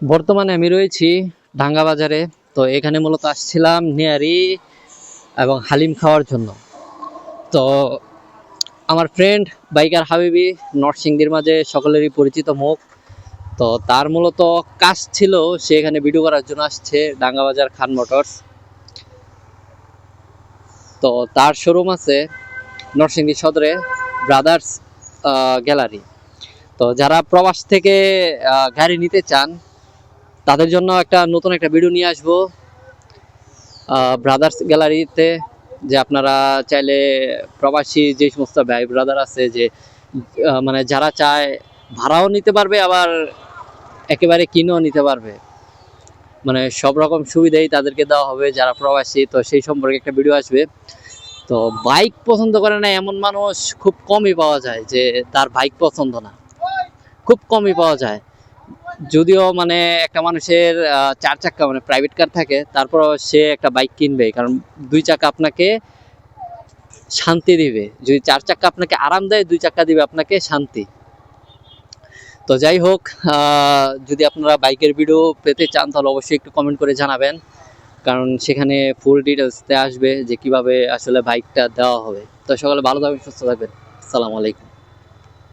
বর্তমানে আমি রয়েছি ঢাঙ্গা বাজারে। তো এখানে মূলত আসছিলাম নিয়ারি এবং হালিম খাওয়ার জন্য। তো আমার ফ্রেন্ড বাইকার হাবিবি, নরসিংদীর মাঝে সকলেরই পরিচিত মুখ। তো তার মূলত কাজ ছিল সে এখানে ভিডিও করার জন্য আসছে ডাঙ্গা বাজার খান মোটরস। তো তার শোরুম আছে নরসিংদী সদরে ব্রাদার্স গ্যালারি। তো যারা প্রবাস থেকে গাড়ি নিতে চান তাদের জন্য একটা নতুন একটা ভিডিও নিয়ে আসব। ব্রাদার্স গ্যালারিতে যে আপনারা চাইলে প্রবাসী যে সমস্ত ভাই ব্রাদার আছে যে মানে যারা চায় ভাড়াও নিতে পারবে, আবার একেবারে কিনেও নিতে পারবে। মানে সব রকম সুবিধাই তাদেরকে দেওয়া হবে যারা প্রবাসী, তো সেই সম্পর্কে একটা ভিডিও আসবে। তো বাইক পছন্দ করে না এমন মানুষ খুব কমই পাওয়া যায় যে তার বাইক পছন্দ না। খুব কমই পাওয়া যায়। যদিও মানে একটা মানুষের চার চাকা মানে প্রাইভেট কার থাকে তারপর সে একটা বাইক কিনবে, কারণ দুই চাকা আপনাকে শান্তি দিবে। যদি চার চাকা আপনাকে আরাম দেয়, দুই চাকা দিবে আপনাকে শান্তি। তো যাই হোক যদি আপনারা বাইকের ভিডিও পেতে চান, তাহলে অবশ্যই একটু কমেন্ট করে জানাবেন, কারণ সেখানে ফুল ডিটেলসতে আসবে যে কীভাবে আসলে বাইকটা দেওয়া হবে। তো সকালে ভালো থাকবেন, সুস্থ থাকবেন। আসসালামু আলাইকুম।